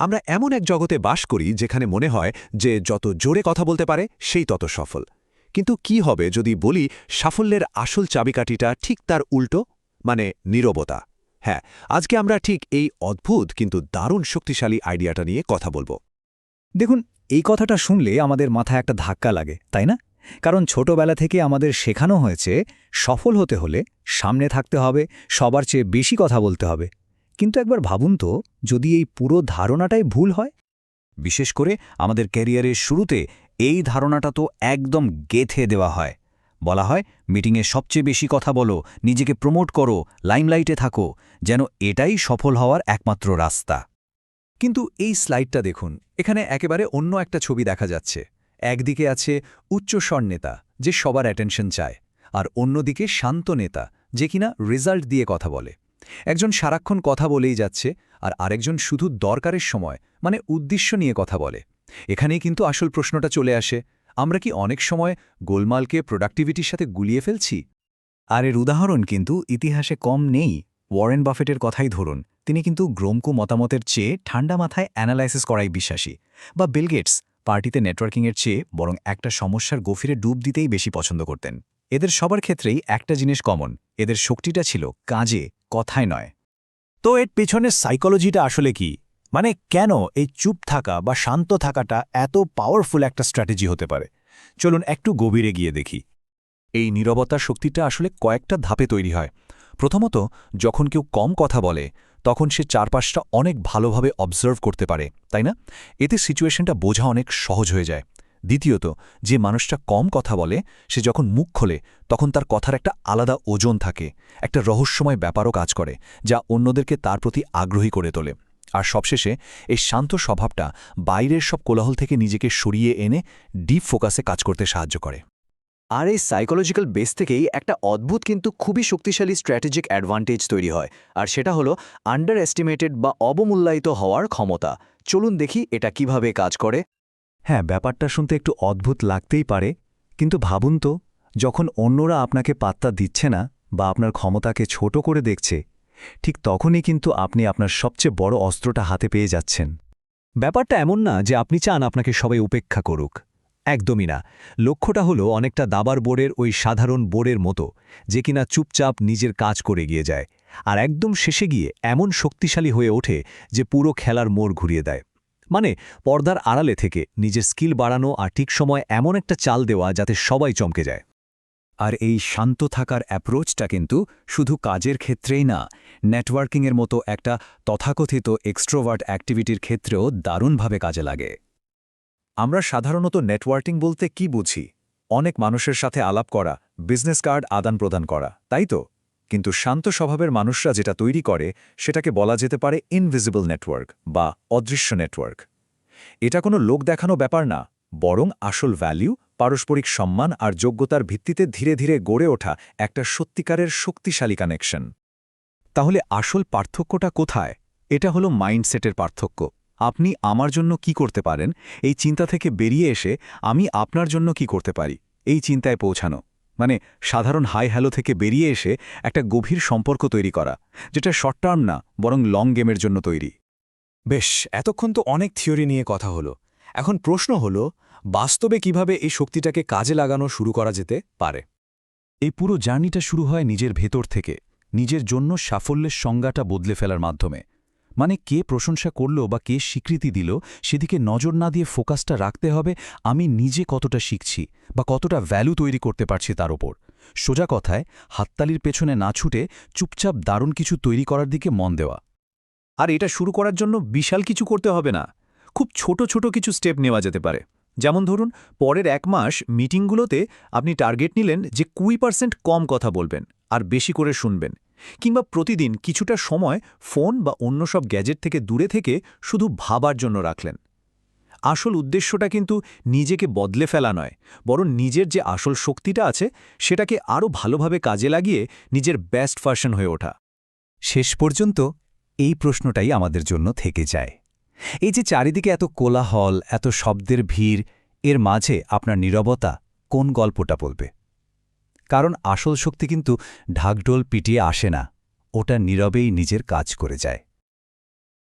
আমরা এমন এক জগতে বাস করি যেখানে মনে হয় যে যত জোরে কথা বলতে পারে, সেই তত সফল। কিন্তু কি হবে যদি বলি সাফল্যের আসল চাবিকাঠিটা ঠিক তার উল্টো মানে নীরবতা। হ্যাঁ আজকে আমরা ঠিক এই অদ্ভুত কিন্তু দারুণ শক্তিশালী আইডিয়াটা নিয়ে কথা বলব। দেখুন, এই কথাটা শুনলে আমাদের মাথায় একটা ধাক্কা লাগে, তাই না? কারণ ছোটবেলা থেকে আমাদের শেখানো হয়েছে, সফল হতে হলে সামনে থাকতে হবে, সবার চেয়ে বেশি কথা বলতে হবে। কিন্তু একবার ভাবুন তো যদি এই পুরো ধারণাটাই ভুল হয়? বিশেষ করে আমাদের ক্যারিয়ারের শুরুতে এই ধারণাটা তো একদম গেথে দেওয়া হয়। বলা হয়, মিটিংয়ে সবচেয়ে বেশি কথা বলো, নিজেকে প্রমোট করো, লাইমলাইটে থাকো, যেন এটাই সফল হওয়ার একমাত্র রাস্তা। কিন্তু এই স্লাইডটা দেখুন, এখানে একেবারে অন্য একটা ছবি দেখা যাচ্ছে। একদিকে আছে উচ্চস্বর নেতা, যে সবার অ্যাটেনশন চায়, আর অন্যদিকে শান্ত নেতা, যে কিনা রেজাল্ট দিয়ে কথা বলে। একজন সারাক্ষণ কথা বলেই যাচ্ছে আর আরেকজন শুধু দরকারের সময় মানে উদ্দেশ্য নিয়ে কথা বলে। এখানেই কিন্তু আসল প্রশ্নটা চলে আসে, আমরা কি অনেক সময় গোলমালকে প্রোডাক্টিভিটির সাথে গুলিয়ে ফেলছি? আর এর উদাহরণ কিন্তু ইতিহাসে কম নেই। ওয়ারেন বাফেটের কথাই ধরুন, তিনি কিন্তু গ্রোমকু মতামতের চেয়ে ঠান্ডা মাথায় অ্যানালাইসিস করাই বিশ্বাসী বা বিল গেটস পার্টিতে নেটওয়ার্কিংয়ের চেয়ে বরং একটা সমস্যার গভীরে ডুব দিতেই বেশি পছন্দ করতেন। এদের সবার ক্ষেত্রেই একটা জিনিস কমন, এদের শক্তিটা ছিল কাজে কথায় নয়। তো এর পেছনের সাইকোলজিটা আসলে কি? মানে কেন এই চুপ থাকা বা শান্ত থাকাটা এত পাওয়ারফুল একটা স্ট্র্যাটেজি হতে পারে? চলুন একটু গভীরে গিয়ে দেখি। এই নীরবতার শক্তিটা আসলে কয়েকটা ধাপে তৈরি হয়। প্রথমত, যখন কেউ কম কথা বলে, তখন সে চারপাশটা অনেক ভালোভাবে অবজার্ভ করতে পারে, তাই না? এতে সিচুয়েশনটা বোঝা অনেক সহজ হয়ে যায়। দ্বিতীয়ত, যে মানুষটা কম কথা বলে, সে যখন মুখ খোলে, তখন তার কথার একটা আলাদা ওজন থাকে, একটা রহস্যময় ব্যাপারও কাজ করে, যা অন্যদেরকে তার প্রতি আগ্রহী করে তোলে। আর সবশেষে, এই শান্ত স্বভাবটা বাইরের সব কোলাহল থেকে নিজেকে সরিয়ে এনে ডিপ ফোকাসে কাজ করতে সাহায্য করে। আর এই সাইকোলজিক্যাল বেস থেকেই একটা অদ্ভুত কিন্তু খুবই শক্তিশালী স্ট্র্যাটেজিক অ্যাডভান্টেজ তৈরি হয়, আর সেটা হলো আন্ডার এস্টিমেটেড বা অবমূল্যায়িত হওয়ার ক্ষমতা। চলুন দেখি এটা কীভাবে কাজ করে। হ্যাঁ ব্যাপারটা শুনতে একটু অদ্ভুত লাগতেই পারে, কিন্তু ভাবুন তো, যখন অন্যরা আপনাকে পাত্তা দিচ্ছে না বা আপনার ক্ষমতাকে ছোট করে দেখছে, ঠিক তখনই কিন্তু আপনি আপনার সবচেয়ে বড় অস্ত্রটা হাতে পেয়ে যাচ্ছেন। ব্যাপারটা এমন না যে আপনি চান আপনাকে সবাই উপেক্ষা করুক। একদমই না। লক্ষ্যটা হলো অনেকটা দাবার বোর্ডের ওই সাধারণ বোর্ডের মতো, যে কিনা চুপচাপ নিজের কাজ করে গিয়ে যায়, আর একদম শেষে গিয়ে এমন শক্তিশালী হয়ে ওঠে যে পুরো খেলার মোড় ঘুরিয়ে দেয়। মানে পর্দার আড়ালে থেকে নিজের স্কিল বাড়ানো আর ঠিক সময় এমন একটা চাল দেওয়া যাতে সবাই চমকে যায়। আর এই শান্ত থাকার অ্যাপ্রোচটা কিন্তু শুধু কাজের ক্ষেত্রেই না, নেটওয়ার্কিংয়ের মতো একটা তথাকথিত এক্সট্রোভার্ট অ্যাক্টিভিটির ক্ষেত্রেও দারুণভাবে কাজে লাগে। আমরা সাধারণত নেটওয়ার্কিং বলতে কি বুঝি? অনেক মানুষের সাথে আলাপ করা, বিজনেস কার্ড আদান প্রদান করা, তাই তো? কিন্তু শান্ত স্বভাবের মানুষরা যেটা তৈরি করে, সেটাকে বলা যেতে পারে ইনভিজিবল নেটওয়ার্ক বা অদৃশ্য নেটওয়ার্ক এটা কোনো লোক দেখানো ব্যাপার না, বরং আসল ভ্যালিউ পারস্পরিক সম্মান আর যোগ্যতার ভিত্তিতে ধীরে ধীরে গড়ে ওঠা একটা সত্যিকারের শক্তিশালী কানেকশন তাহলে আসল পার্থক্যটা কোথায়? এটা হলো মাইন্ডসেটের পার্থক্য। আপনি আমার জন্য কি করতে পারেন? এই চিন্তা থেকে বেরিয়ে এসে আমি আপনার জন্য কি করতে পারি? এই চিন্তায় পৌঁছানো। মানে সাধারণ হাই হ্যালো থেকে বেরিয়ে এসে একটা গভীর সম্পর্ক তৈরি করা, যেটা শর্ট টার্ম না, বরং লং গেমের জন্য তৈরি। বেশ, এতক্ষণ তো অনেক থিওরি নিয়ে কথা হলো। এখন প্রশ্ন হলো, বাস্তবে কীভাবে এই শক্তিটাকে কাজে লাগানো শুরু করা যেতে পারে? এই পুরো জার্নিটা শুরু হয় নিজের ভেতর থেকে, নিজের জন্য সাফল্যের সংজ্ঞাটা বদলে ফেলার মাধ্যমে। মানে কে প্রশংসা করল বা কে স্বীকৃতি দিল, সেদিকে নজর না দিয়ে ফোকাসটা রাখতে হবে, আমি নিজে কতটা শিখছি বা কতটা ভ্যালু তৈরি করতে পারছি তার ওপর সোজা কথায়, হাততালির পেছনে না ছুটে চুপচাপ দারুণ কিছু তৈরি করার দিকে মন দেওয়া। আর এটা শুরু করার জন্য বিশাল কিছু করতে হবে না। খুব ছোট ছোট কিছু স্টেপ নেওয়া যেতে পারে। যেমন ধরুন, পরের এক মাস মিটিংগুলোতে আপনি টার্গেট নিলেন যে কুড়ি পার্সেন্ট কম কথা বলবেন আর বেশি করে শুনবেন। কিংবা প্রতিদিন কিছুটা সময় ফোন বা অন্য সব গ্যাজেট থেকে দূরে থেকে শুধু ভাবার জন্য রাখলেন। আসল উদ্দেশ্যটা কিন্তু নিজেকে বদলে ফেলা নয়, বরং নিজের যে আসল শক্তিটা আছে সেটাকে আরও ভালোভাবে কাজে লাগিয়ে নিজের বেস্ট ভার্সন হয়ে ওঠা। শেষ পর্যন্ত এই প্রশ্নটাই আমাদের জন্য থেকে যায়। এই যে চারিদিকে এত কোলাহল, এত শব্দের ভিড়, এর মাঝে আপনার নীরবতা কোন গল্পটা বলবে? কারণ আসল শক্তি কিন্তু ঢাকঢোল পিটিয়ে আসে না ওটা নীরবেই নিজের কাজ করে যায়।